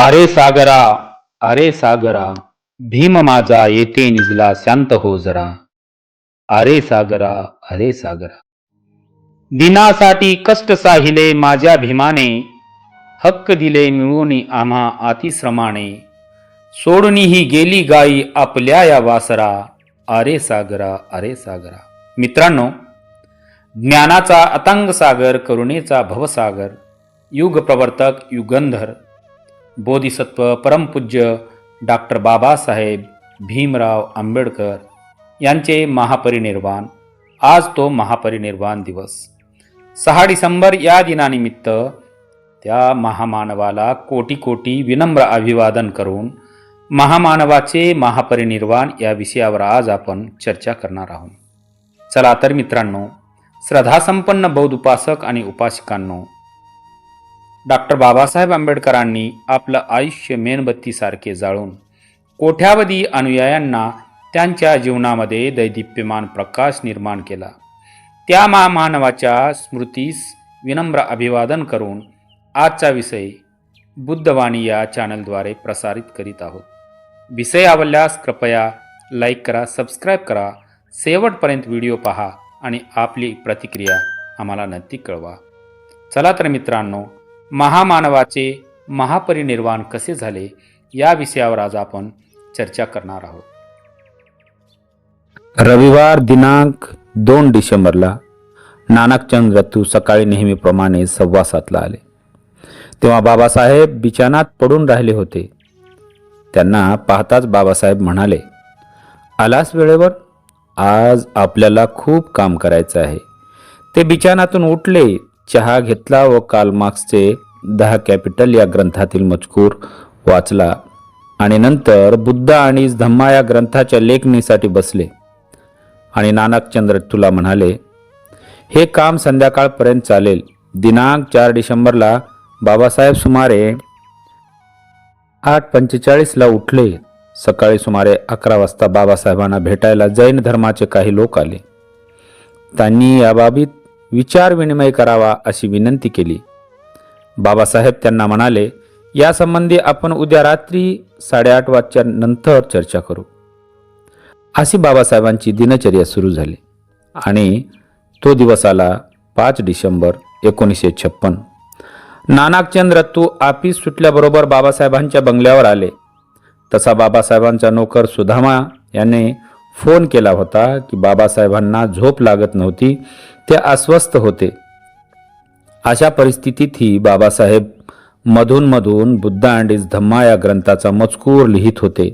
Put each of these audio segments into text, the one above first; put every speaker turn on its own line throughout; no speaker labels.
अरे सागरा अरे सागरा भीम माझा येते निजला शांत हो जरा. अरे सागरा अरे सागरा. दिनासाठी कष्ट साहिले माझ्या भीमाने हक्क दिले मिळून आम्हा अतिश्रमाने. सोडणी ही गेली गाई आपल्या या वासरा. अरे सागरा अरे सागरा. मित्रांनो ज्ञानाचा अतंग सागर करुणेचा भवसागर युग प्रवर्तक युगंधर बोधिसत्व परमपूज्य डॉक्टर बाबासाहेब भीमराव आंबेडकर यांचे महापरिनिर्वाण. आज तो महापरिनिर्वाण दिवस. सहा डिसेंबर या दिनानिमित्त त्या महामानवाला कोटी कोटी विनम्र अभिवादन करून महामानवाचे महापरिनिर्वाण या विषयावर आज आपण चर्चा करणार आहोत. चला तर मित्रांनो श्रद्धासंपन्न बौद्ध उपासक आणि उपासिकांनो डॉक्टर बाबासाहेब आंबेडकरांनी आपलं आयुष्य मेणबत्तीसारखे जाळून कोट्यावधी अनुयायांना त्यांच्या जीवनामध्ये दैदिप्यमान प्रकाश निर्माण केला. त्या महामानवाच्या स्मृतीस विनम्र अभिवादन करून आजचा विषय बुद्धवाणी या चॅनलद्वारे प्रसारित करीत आहोत. विषय आवडल्यास कृपया लाईक करा सबस्क्राईब करा शेवटपर्यंत व्हिडिओ पहा आणि आपली प्रतिक्रिया आम्हाला नक्की कळवा. चला तर मित्रांनो महामानवाचे महापरिनिर्वाण कसे झाले या विषयावर आज आपण चर्चा करणार आहोत. रविवार दिनांक दोन डिसेंबरला नानकचंद रत्तू सकाळी नेहमीप्रमाणे सव्वा सातला आले. तेव्हा बाबासाहेब बिछानात पडून राहिले होते. त्यांना पाहताच बाबासाहेब म्हणाले आलास वेळेवर? आज आपल्याला खूप काम करायचं आहे. ते बिछानातून उठले चहा घेतला व कालमार्क्सचे दहा कॅपिटल या ग्रंथातील मजकूर वाचला आणि नंतर बुद्ध आणि धम्मा या ग्रंथाच्या लेखणीसाठी बसले. आणि नानकचंद्र तुला म्हणाले हे काम संध्याकाळपर्यंत चालेल. दिनांक चार डिसेंबरला बाबासाहेब सुमारे आठ पंचेचाळीसला उठले. सकाळी सुमारे अकरा वाजता बाबासाहेबांना भेटायला जैन धर्माचे काही लोक आले. त्यांनी याबाबत विचार विनिमय करावा अशी विनंती केली. बाबासाहेब त्यांना म्हणाले यासंबंधी आपण उद्या रात्री साडेआठ वाजच्या नंतर चर्चा करू. अशी बाबासाहेबांची दिनचर्या सुरू झाली आणि तो दिवस आला पाच डिसेंबर एकोणीसशे छप्पन. नानाकचंद रत्तू आपिस सुटल्याबरोबर बाबासाहेबांच्या बंगल्यावर आले. तसा बाबासाहेबांचा नोकर सुधामा याने फोन केला होता की बाबासाहेबांना झोप लागत नव्हती ते अस्वस्थ होते. अशा परिस्थितीतही बाबासाहेब मधून बुद्ध अँड इज धम्मा या ग्रंथाचा मजकूर लिहित होते.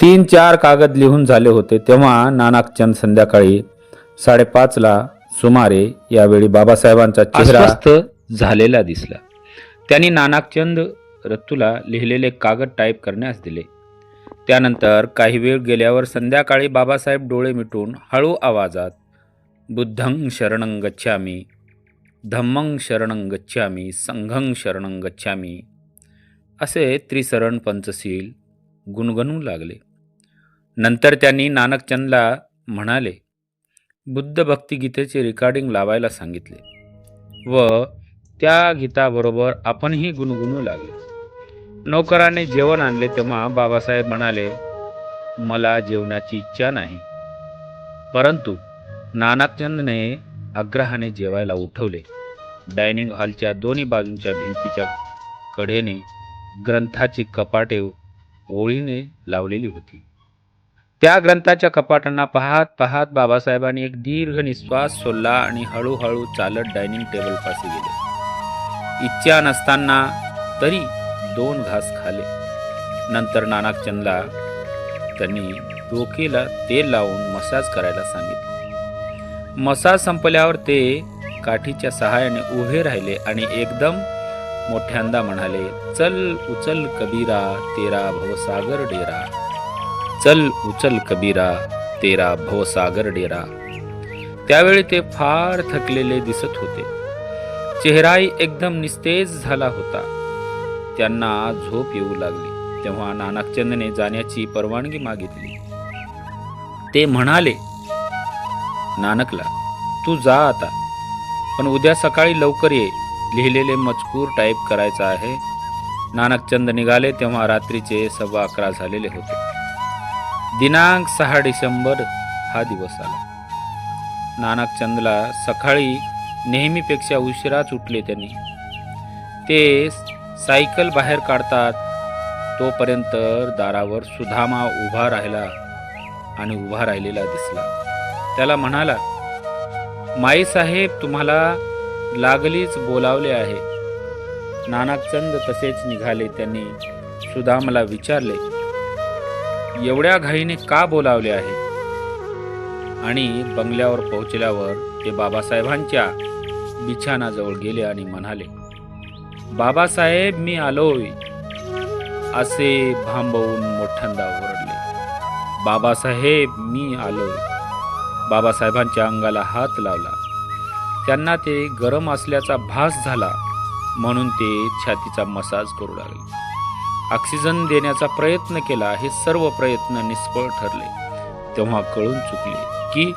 तीन चार कागद लिहून झाले होते. तेव्हा नानाकचंद संध्याकाळी साडेपाचला सुमारे यावेळी बाबासाहेबांचा चेहरा झालेला दिसला. त्यांनी नानाकचंद रत्तूला लिहिलेले कागद टाईप करण्यास दिले. त्यानंतर काही वेळ गेल्यावर संध्याकाळी बाबासाहेब डोळे मिटून हळू आवाजात बुद्धं शरणं गच्छामी धम्मं शरणं गच्छामी संघं शरणं गच्छामी असे त्रिसरण पंचशील गुणगणू लागले. नंतर त्यांनी नानकचंदला म्हणाले बुद्ध भक्तिगीतेचे रेकॉर्डिंग लावायला सांगितले व त्या गीताबरोबर आपणही गुणगुणू लागले. नोकराने जेवण आणले तेव्हा बाबासाहेब म्हणाले मला जेवणाची इच्छा नाही. परंतु नानाकचंदने आग्रहाने जेवायला उठवले. डायनिंग हॉलच्या दोन्ही बाजूंच्या भिंतीच्या कडेने ग्रंथाची कपाटे ओळीने लावलेली होती. त्या ग्रंथाच्या कपाटांना पाहत पाहत बाबासाहेबांनी एक दीर्घ निश्वास सोडला आणि हळूहळू चालत डायनिंग टेबलपाशी गेले. इच्छा नसताना तरी दोन घास खाले. नंतर नानाकचंदला त्यांनी डोकेला तेल लावून मसाज करायला सांगितले. मसाज संपल्यावर ते काठीच्या सहाय्याने उभे राहिले आणि एकदम मोठ्यांदा म्हणाले चल उचल कबीरा तेरा भवसागर डेरा. चल उचल कबीरा तेरा भवसागर डेरा. त्यावेळी ते फार थकलेले दिसत होते. चेहराही एकदम निस्तेज झाला होता. त्यांना झोप येऊ लागली. तेव्हा नानकचंदने जाण्याची परवानगी मागितली. ते म्हणाले नानकला तू जा आता. पण उद्या सकाळी लवकर ये लिहिलेले मजकूर टाईप करायचा आहे. नानकचंद निघाले तेव्हा रात्रीचे सव्वा अकरा झालेले होते. दिनांक सहा डिसेंबर हा दिवस आला. नानकचंदला सकाळी नेहमीपेक्षा उशिराच उठले त्यांनी. ते सायकल बाहेर काढतात तोपर्यंत दारावर सुधामा उभा राहिला आणि उभा राहिलेला दिसला. त्याला म्हणाला माई साहेब तुम्हाला लागलीच बोलावले आहे. नानाकचंद तसेच निघाले. त्यांनी सुदामला विचारले एवढ्या घाईने का बोलावले आहे? आणि बंगल्यावर पोहोचल्यावर ते बाबासाहेबांच्या बिछाणाजवळ गेले आणि म्हणाले बाबासाहेब मी आलोय. असे भांबवून मोठ्यांदा ओरडले बाबासाहेब मी आलोय. बाबासाहेबांच्या अंगाला हात लावला. त्यांना ते गरम असल्याचा भास झाला म्हणून ते छातीचा मसाज करू लागले. ऑक्सिजन देण्याचा प्रयत्न केला हे सर्व प्रयत्न निष्फळ ठरले. तेव्हा कळून चुकले की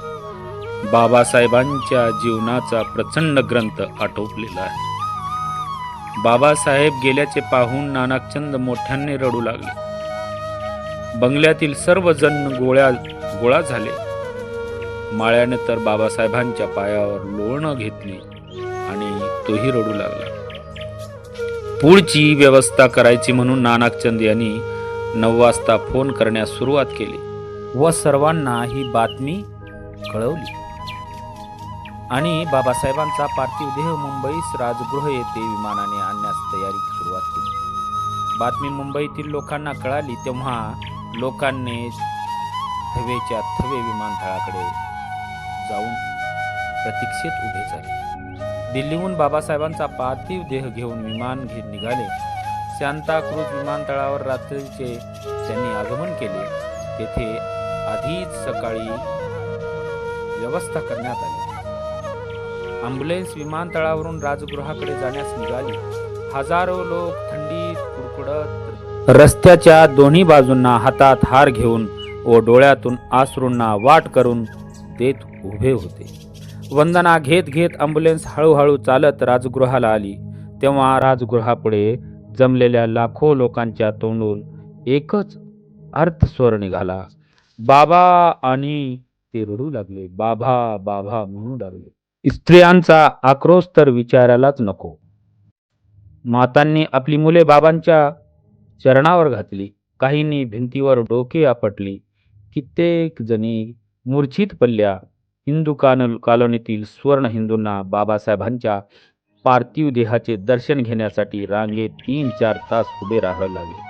बाबासाहेबांच्या जीवनाचा प्रचंड ग्रंथ आटोपलेला आहे. बाबासाहेब गेल्याचे पाहून नानाकचंद मोठ्याने रडू लागले. बंगल्यातील सर्वजण गोळ्या गोळा झाले. माळ्याने तर बाबासाहेबांच्या पायावर लोळणं घेतली आणि तोही रडू लागला. पुढची व्यवस्था करायची म्हणून नानाकचंद यांनी नऊ वाजता फोन करण्यास सुरुवात केली व सर्वांना ही बातमी कळवली. आणि बाबासाहेबांचा पार्थिव देह मुंबईस राजगृह येथे विमानाने आणण्यास तयारी सुरुवात केली. बातमी मुंबईतील लोकांना कळाली तेव्हा लोकांनी थवेच्या थवे विमानतळाकडे जाऊन प्रतीक्षेत उभे झाले. दिल्लीहून बाबासाहेबांचा पार्थिव देह घेऊन विमान घेत निघाले. सांताक्रूज विमानतळावर रात्रीचे त्यांनी आगमन केले. तेथे आधीच सकाळी व्यवस्था करण्यात आली. ॲम्ब्युलन्स विमानतळावरून राजगृहाकडे जाण्यास निघाली. हजारो लोक थंडीत कुडकुडत रस्त्याच्या दोन्ही बाजूंना हातात हार घेऊन व डोळ्यातून आसरूंना वाट करून देत उभे होते. वंदना घेत घेत ॲम्ब्युलन्स हळूहळू चालत राजगृहाला आली. तेव्हा राजगृहापुढे जमलेल्या लाखो लोकांच्या तोंडून एकच अर्थस्वर निघाला. बाबा आणि ते रडू लागले. बाबा बाबा म्हणू लागले. स्त्रियांचा आक्रोश तर विचारायलाच नको. मातांनी आपली मुले बाबांच्या चरणावर घातली. काहींनी भिंतीवर डोके आपटली. कित्येक जणी मूर्छित पडल्या. हिंदू कान कॉलनीतील स्वर्ण हिंदूंना बाबासाहेबांच्या पार्थिव देहाचे दर्शन घेण्यासाठी रांगेत तीन चार तास उभे राहावे लागले.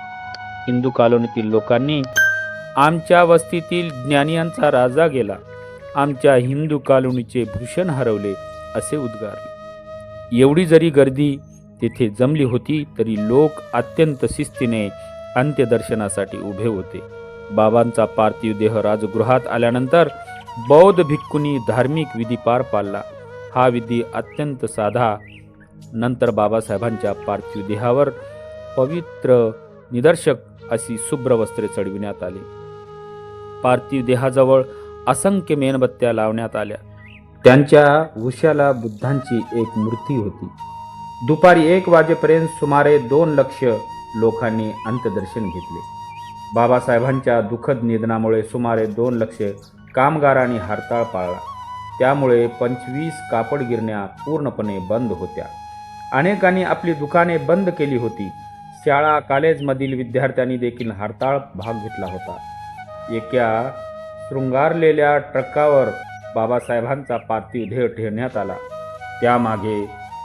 हिंदू कॉलनीतील लोकांनी आमच्या वस्तीतील ज्ञानियांचा राजा गेला. आमच्या हिंदू कॉलनीचे भूषण हरवले असे उद्गारले. एवढी जरी गर्दी तेथे जमली होती तरी लोक अत्यंत शिस्तीने अंत्यदर्शनासाठी उभे होते. बाबांचा पार्थिव देह राजगृहात आल्यानंतर बौद्ध भिक्खूंनी धार्मिक विधी पार पाडला. हा विधी अत्यंत साधा. नंतर बाबासाहेबांच्या पार्थिव देहावर पवित्र निदर्शक अशी शुभ्र वस्त्रे चढविण्यात आली. पार्थिव देहाजवळ असंख्य मेणबत्त्या लावण्यात आल्या. त्यांच्या उशाला बुद्धांची एक मूर्ती होती. दुपारी एक वाजेपर्यंत सुमारे दोन लक्ष लोकांनी अंत्यदर्शन घेतले. बाबासाहेबांच्या दुःखद निधनामुळे सुमारे दोन लक्ष कामगारांनी हरताळ पाळला. त्यामुळे पंचवीस कापड गिरण्या पूर्णपणे बंद होत्या. अनेकांनी आपली दुकाने बंद केली होती. शाळा कॉलेजमधील विद्यार्थ्यांनी देखील हरताळ भाग घेतला होता. एका शृंगारलेल्या ट्रकावर बाबासाहेबांचा पार्थिव देह ठेवण्यात आला. त्यामागे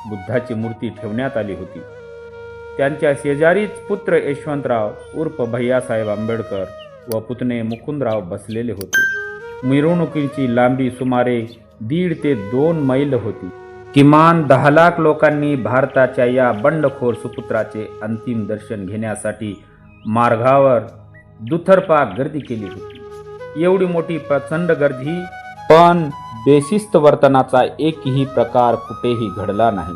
बुद्धाची मूर्ती ठेवण्यात आली होती. त्यांच्या शेजारीच पुत्र यशवंतराव उर्फ भैयासाहेब आंबेडकर व पुतणे मुकुंदराव बसलेले होते. मिरवणुकीची लांबी सुमारे दीड ते दोन मैल होती. किमान दहा लाख लोकांनी भारताच्या या बंडखोर सुपुत्राचे अंतिम दर्शन घेण्यासाठी मार्गावर दुथरपा गर्दी केली होती. एवढी मोठी प्रचंड गर्दी पण बेशिस्त वर्तनाचा एकही प्रकार कुठेही घडला नाही.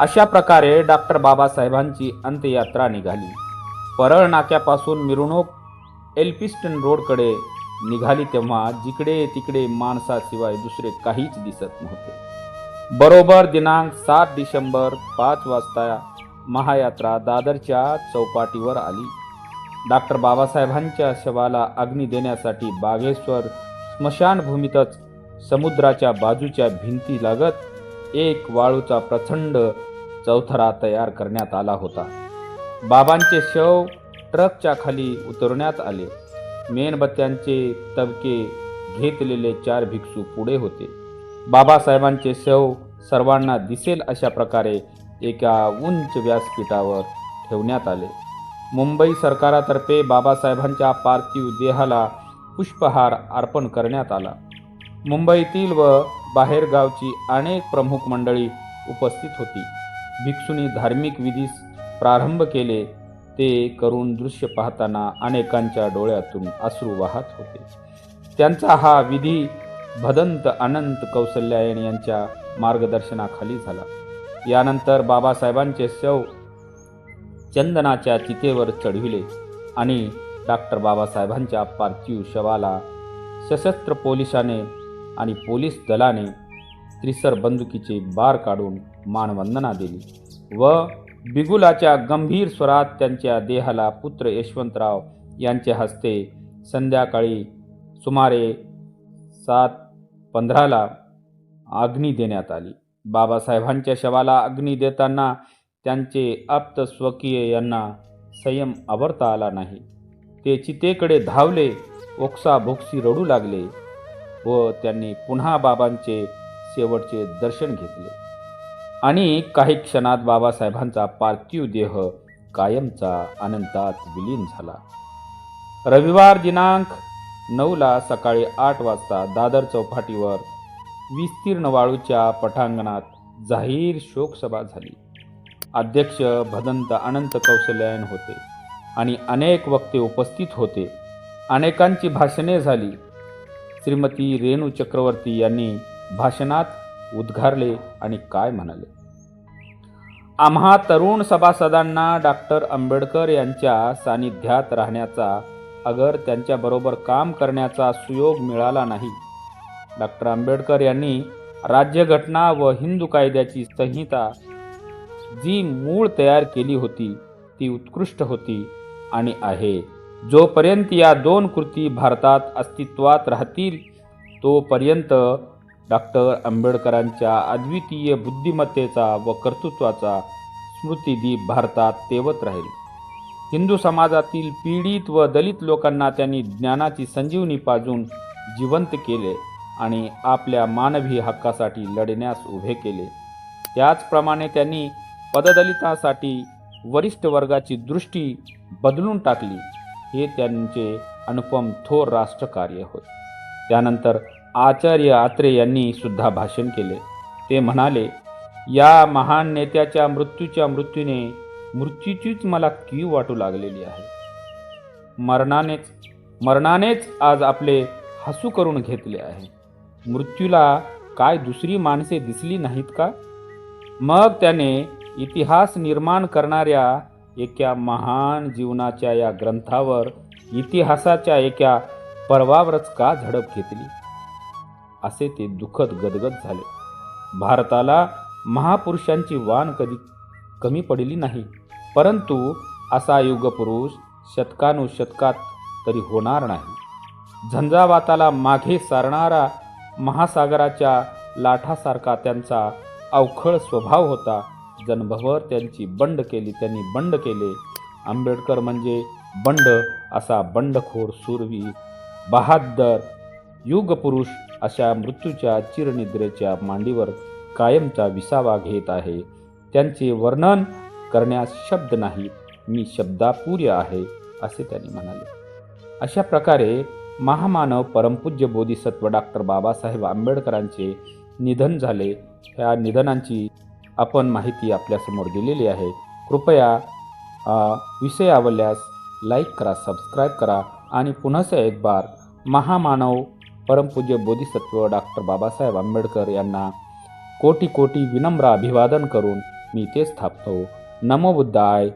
अशा प्रकारे डॉक्टर बाबासाहेबांची अंत्ययात्रा निघाली. परळ नाक्यापासून मिरवणूक एल्पिस्टन रोडकडे निघाली तेव्हा जिकडे तिकडे माणसाशिवाय दुसरे काहीच दिसत नव्हते. बरोबर दिनांक सात डिसेंबर पाच वाजता महायात्रा दादरच्या चौपाटीवर आली. डॉक्टर बाबासाहेबांच्या शवाला अग्नी देण्यासाठी बागेश्वर स्मशानभूमीतच समुद्राच्या बाजूच्या भिंती लागत एक वाळूचा प्रचंड चौथरा तयार करण्यात आला होता. बाबांचे शव ट्रकच्या खाली उतरवण्यात आले. मेणबत्त्यांचे तबके घेतलेले चार भिक्षू पुढे होते. बाबासाहेबांचे शव सर्वांना दिसेल अशा प्रकारे एका उंच व्यासपीठावर ठेवण्यात आले. मुंबई सरकारातर्फे बाबासाहेबांच्या पार्थिव देहाला पुष्पहार अर्पण करण्यात आला. मुंबईतील व बाहेरगावची अनेक प्रमुख मंडळी उपस्थित होती. भिक्षुनी धार्मिक विधीस प्रारंभ केले. ते करून दृश्य पाहताना अनेकांच्या डोळ्यातून अश्रू वाहत होते. त्यांचा हा विधी भदंत अनंत कौशल्यायन यांच्या मार्गदर्शनाखाली झाला. यानंतर बाबासाहेबांचे शव चंदनाच्या चितेवर चढविले आणि डॉक्टर बाबासाहेबांच्या पार्थिव शवाला सशस्त्र पोलिसाने आणि पोलीस दलाने त्रिसर बंदुकीचे बार काढून मानवंदना दिली व बिगुलाच्या गंभीर स्वरात त्यांच्या देहाला पुत्र यशवंतराव यांच्या हस्ते संध्याकाळी सुमारे सात पंधराला अग्नी देण्यात आली. बाबासाहेबांच्या शवाला अग्नी देताना त्यांचे आप्त स्वकीय यांना संयम आवरता आला नाही. ते चितेकडे धावले ओक्साभोक्सी रडू लागले व त्यांनी पुन्हा बाबांचे शेवटचे दर्शन घेतले. आणि काही क्षणात बाबासाहेबांचा पार्थिव देह कायमचा अनंतात विलीन झाला. रविवार दिनांक नऊला सकाळी आठ वाजता दादर चौपाटीवर विस्तीर्ण वाळूच्या पटांगणात जाहीर शोकसभा झाली. अध्यक्ष भदंत अनंत कौशल्यायन होते आणि अनेक वक्ते उपस्थित होते. अनेकांची भाषणे झाली. श्रीमती रेणू चक्रवर्ती यांनी भाषणात उद्गारले आणि काय म्हणाले? आम्हा तरुण सभासदांना डॉक्टर आंबेडकर यांच्या सानिध्यात राहण्याचा अगर त्यांच्याबरोबर काम करण्याचा सुयोग मिळाला नाही. डॉक्टर आंबेडकर यांनी राज्यघटना व हिंदू कायद्याची संहिता जी मूळ तयार केली होती ती उत्कृष्ट होती आणि आहे. जोपर्यंत या दोन कृती भारतात अस्तित्वात राहतील तोपर्यंत डॉक्टर आंबेडकरांच्या अद्वितीय बुद्धिमत्तेचा व कर्तृत्वाचा स्मृतिदीप भारतात तेवत राहील. हिंदू समाजातील पीडित व दलित लोकांना त्यांनी ज्ञानाची संजीवनी पाजून जिवंत केले आणि आपल्या मानवी हक्कासाठी लढण्यास उभे केले. त्याचप्रमाणे त्यांनी पददलितांसाठी वरिष्ठ वर्गाची दृष्टी बदलून टाकली. हे त्यांचे अनुपम थोर राष्ट्रकार्य होय. त्यानंतर आचार्य आत्रे यांनी सुद्धा भाषण केले. ते म्हणाले या महान नेत्याच्या मृत्यूच्या मृत्यूने मृत्यूचीच मला कीव वाटू लागलेली आहे. मरणानेच मरणानेच आज आपले हसू करून घेतले आहे. मृत्यूला काय दुसरी माणसे दिसली नाहीत का? मग त्याने इतिहास निर्माण करणाऱ्या एका महान जीवनाच्या या ग्रंथावर इतिहासाच्या एका पर्वावरच का झडप घेतली? असे ते दुःखद गदगद झाले. भारताला महापुरुषांची वाण कधी कमी पडली नाही. परंतु असा युगपुरुष शतकानुशतकात तरी होणार नाही. झंझावाताला मागे सारणारा महासागराच्या लाठासारखा त्यांचा अवखळ स्वभाव होता. जन्मभर त्यांची बंड केली त्यांनी बंड केले. आंबेडकर म्हणजे बंड असा बंडखोर सुरवी बहाद्दर युगपुरुष अशा मृत्यूच्या चिरनिद्रेच्या मांडीवर कायमचा विसावा घेत आहे. त्यांचे वर्णन करण्यास शब्द नाही मी शब्दापूर्य आहे असे त्यांनी म्हणाले. अशा प्रकारे महामानव परमपूज्य बोधिसत्व डॉक्टर बाबासाहेब आंबेडकरांचे निधन झाले. ह्या निधनांची आपण माहिती आपल्यासमोर दिलेली आहे. कृपया विषय आवडल्यास लाईक करा सबस्क्राईब करा आणि पुन्हा एक बार महामानव परमपूज्य बोधिसत्व डॉक्टर बाबासाहेब आंबेडकर यांना कोटी कोटी विनम्र अभिवादन करून मी तेच स्थापतो नमो बुद्धाय.